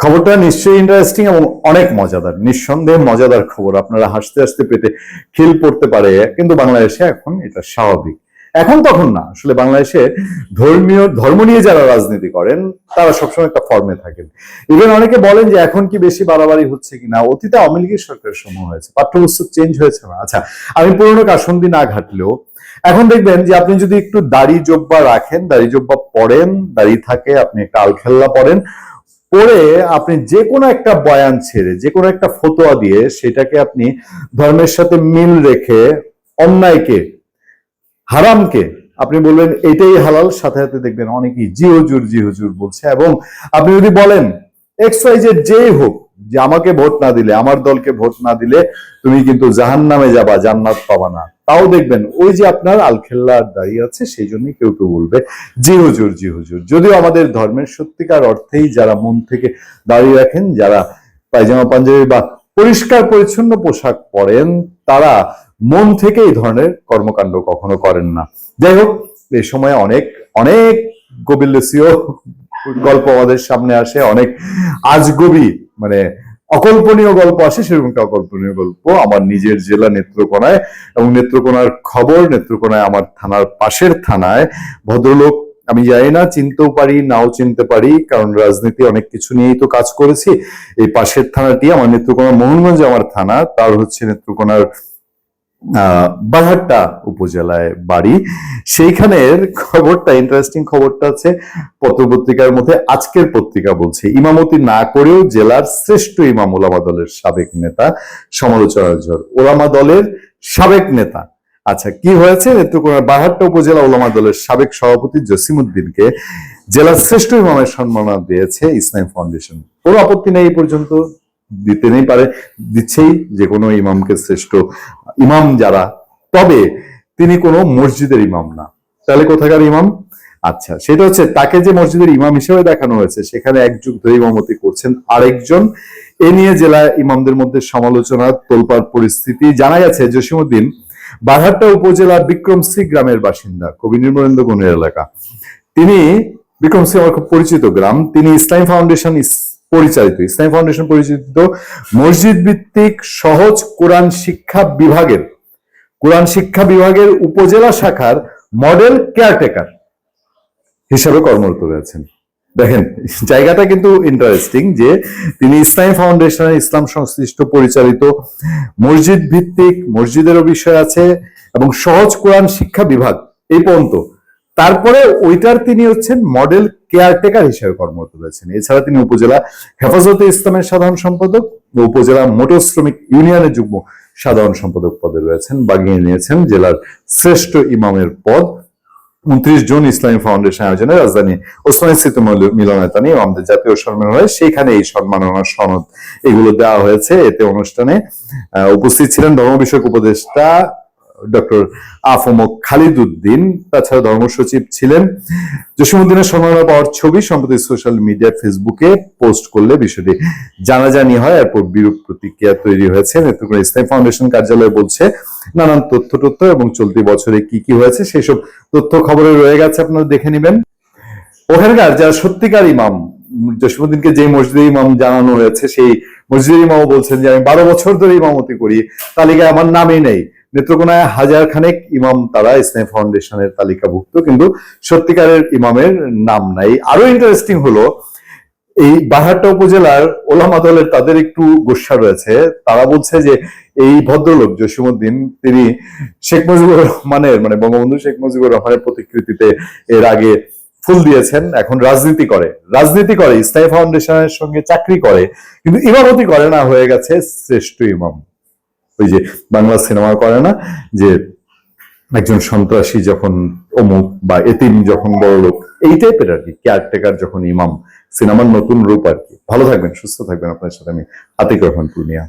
খবরটা নিশ্চয়ই ইন্টারেস্টিং এবং অনেক মজাদার। নিঃসন্দেহে মজাদার খবর। আপনারা হাসতে হাসতে পেটে খিল পড়তে পারে, কিন্তু বাংলাদেশে এখন এটা স্বাভাবিক। এখন তখন না। আসলে বাংলাদেশে ধর্মীয়, ধর্ম নিয়ে যারা রাজনীতি করেন, তারা সবসময় একটা ফর্মে থাকেন। ইভেন অনেকে বলেন যে এখন কি বেশি বাড়াবাড়ি হচ্ছে কিনা? অতীতে আওয়ামী লীগের সরকারের সময় হয়েছে। পাঠ্যপুস্তক চেঞ্জ হয়েছে না? আচ্ছা আমি পুরোনো কাসন্দি না ঘাটলেও, এখন দেখবেন যে আপনি যদি একটু দাড়ি জব্বা রাখেন, দাড়ি জব্বা পড়েন, দাড়ি থাকে, আপনি একটা আলখেল্লা পরেন পরে আপনি যে কোনো একটা বয়ান ছেড়ে যে কোনো একটা ফতোয়া দিয়ে সেটাকে আপনি ধর্মের সাথে মিল রেখে, অন্যায়কে, হারামকে, আপনি বলবেন এটাই হালাল, সাথে সাথে দেখবেন অনেকেই জি হুজুর জি হুজুর বলছে এবং আপনি যদি বলেন এক্স ওয়াই জেড যেই হোক যে আমাকে ভোট না দিলে, আমার দলকে ভোট না দিলে তুমি কিন্তু জাহান নামে যাবা, জান্নাত পাবা না। তাও দেখবেন, ওই যে আপনার আলখেল্লা দাঁড়িয়ে আছে, সেই জন্য কেউ কেউ বলবে, জি হুজুর জি হুজুর। যদিও আমাদের ধর্মের সত্যিকার অর্থেই যারা মন থেকে দাঁড়িয়ে রাখেন, যারা পায়জামা, পাঞ্জাবি বা পরিষ্কার, পরিচ্ছন্ন পোশাক পরেন, তারা মন থেকে এই ধরনের কর্মকাণ্ড কখনো করেন না। যাই হোক এই সময় অনেক অনেক গবিলসীয় গল্প আমাদের সামনে আসে, অনেক আজগবি মানে অকল্পনীয় গল্প আছে সেরকম একটা অকল্পনীয় গল্প আমার নিজের জেলা নেত্রকোনায় এবং নেত্রকোনার খবর, নেত্রকোনায় আমার থানার পাশের থানায়। ভদ্রলোক, আমি জানি না, চিনতেও পারি, নাও চিনতে পারি, কারণ রাজনীতি অনেক কিছু নিয়েই তো কাজ করেছি। এই পাশের থানাটি আমার নেত্রকোনা, মোহনগঞ্জ আমার থানা, তার হচ্ছে নেত্রকোনার বাঘাট্টা উপজেলায় বাড়ি। সেইখানের খবরটা ইন্টারেস্টিং খবরটা আছে পত্রপত্রিকার মধ্যে আজকের পত্রিকা বলছে, ইমামতি না করেও জেলার শ্রেষ্ঠ ইমাম ওলামা দলের সাবেক নেতা, সমালোচনার ঝড়। ওলামা দলের সাবেক নেতা। আচ্ছা কি হয়েছে? নেত্রকোনার বাহাট্টা উপজেলা ওলামা দলের সাবেক সভাপতি জসিমুদ্দিনকে জেলার শ্রেষ্ঠ ইমামের সম্মাননা দিয়েছে ইসলাম ফাউন্ডেশন। কোনো আপত্তি নেই এই পর্যন্ত। দিতে নেই পারে, দিচ্ছেই যে কোনো ইমামকে শ্রেষ্ঠ ইমাম যারা, তবে তিনি কোনো মসজিদের ইমাম না। তাহলে কোথাকার ইমাম? আচ্ছা সেটা হচ্ছে তাকে যে মসজিদের ইমাম হিসেবে দেখানো হয়েছে, সেখানে এক যুগ ধরে ইমামতি করছেন আরেকজন। এ নিয়ে জেলা ইমামদের মধ্যে সমালোচনা, তোলপাড় পরিস্থিতি। জানা গেছে জসিমুদ্দিন বাঘাট্টা উপজেলা বিক্রমসি গ্রামের বাসিন্দা, কবি নির্মলেন্দ্র গুণের এলাকা। তিনি, বিক্রমসি আমার খুব পরিচিত গ্রাম, তিনি ইসলাম ফাউন্ডেশন পরিচালিত, ইসলাম ফাউন্ডেশন পরিচালিত মসজিদ ভিত্তিক সহজ কোরআন শিক্ষা বিভাগের, কোরআন শিক্ষা বিভাগের উপজেলা শাখার মডেল কেয়ারটেকার হিসাবে কর্মরত রয়েছেন। দেখেন, জায়গাটা কিন্তু ইন্টারেস্টিং যে তিনি ইসলামী ফাউন্ডেশনের ইসলাম সংশ্লিষ্ট পরিচালিত মসজিদ ভিত্তিক মসজিদেরও বিষয় আছে এবং সহজ কোরআন শিক্ষা বিভাগ এই পর্যন্ত তারপরে ওইটার তিনি হচ্ছেন মডেল কেয়ারটেকার হিসেবে কর্মরত রয়েছেন। এছাড়া তিনি উপজেলা হেফাজতে ইসলামের সাধারণ সম্পাদক উপজেলা মোটর শ্রমিক ইউনিয়নের যুগ্ম সাধারণ সম্পাদক পদে রয়েছেন। বাগিয়ে নিয়েছেন জেলার শ্রেষ্ঠ ইমামের পদ। উনত্রিশ জুন ইসলামী ফাউন্ডেশন আয়োজনে রাজধানী ওসমানী স্মৃতি মল- মিলনায়তনে আমাদের জাতীয় সম্মেলন হয় সেখানে এই সম্মাননা সনদ এগুলো দেওয়া হয়েছে। এতে অনুষ্ঠানে উপস্থিত ছিলেন ধর্ম বিষয়ক উপদেষ্টা ডক্টর আফমক খালিদ উদ্দিন তাছাড়া ধর্ম সচিব ছিলেন। জসিমুদ্দিনের সম্মাননা পাওয়ার ছবি সম্প্রতি সোশ্যাল মিডিয়া ফেসবুকে পোস্ট করলে বিষয়টি জানাজানি হয়। এরপর বিরূপ প্রতিক্রিয়া তৈরি হয়েছে। নেত্রকোনা ইসলাম ফাউন্ডেশন কার্যালয় বলছে, নানান তথ্য তথ্য এবং চলতি বছরে কি কি হয়েছে সেসব তথ্য খবরে রয়ে গেছে, আপনারা দেখে নেবেন। ওখানকার যারা সত্যিকার ইমাম জসীমুদ্দিনকে যে মসজিদের ইমাম জানানো হয়েছে, সেই মসজিদের ইমামও বলছেন যে, আমি বারো বছর ধরে ইমামতি করি, তালিকায় আমার নামই নেই। নেত্রকোনায় হাজার খানেক ইমাম তারা ইসলাম ফাউন্ডেশনের তালিকাভুক্ত, কিন্তু সত্যিকারের ইমামের নাম নাই। আরও ইন্টারেস্টিং হলো, এই বাহারটা উপজেলার ওলামা দলের তাদের একটু গোসা রয়েছে। তারা বলছে যে এই ভদ্রলোক জসিমুদ্দিন তিনি শেখ মুজিবুর রহমানের মানে বঙ্গবন্ধু শেখ মুজিবুর রহমানের প্রতিকৃতিতে এর আগে ফুল দিয়েছেন, এখন রাজনীতি করে। রাজনীতি করে ইসলামী ফাউন্ডেশনের সঙ্গে চাকরি করে, কিন্তু ইমামতি করে না, হয়ে গেছে শ্রেষ্ঠ ইমাম। ওই যে বাংলা সিনেমা করে না, যে একজন সন্ত্রাসী যখন অমুক বা এতিম যখন বড় লোক, এই টাইপের আর কি কেয়ারটেকার যখন ইমাম, সিনেমার নতুন রূপ আর কি। ভালো থাকবেন, সুস্থ থাকবেন। আপনার সাথে আমি আতিক রহমান পূর্ণিয়া।